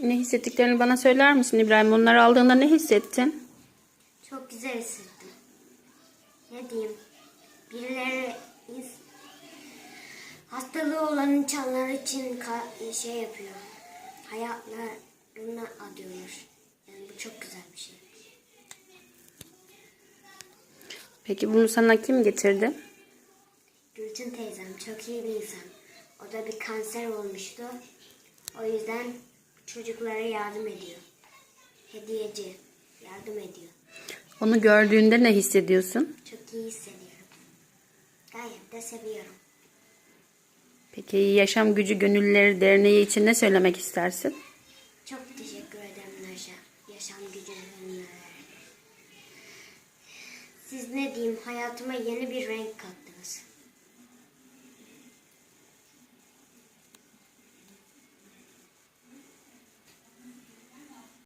Ne hissettiklerini bana söyler misin İbrahim? Onları aldığında ne hissettin? Çok güzel hissettim. Ne diyeyim? Birileri hastalığı olan insanlar için şey yapıyor. Hayatlarını adıyorlar. Yani bu çok güzel bir şey. Peki bunu sana kim getirdi? Gülçin teyzem çok iyi bir insan. O da bir kanser olmuştu. O yüzden çocuklara yardım ediyor. Hediyeci. Yardım ediyor. Onu gördüğünde ne hissediyorsun? Çok iyi hissediyorum. Gayet de seviyorum. Peki Yaşam Gücü Gönüllüleri Derneği için ne söylemek istersin? Çok teşekkür ederim Yaşa, Yaşam Gücü'nün Siz ne diyeyim hayatıma yeni bir renk kattınız.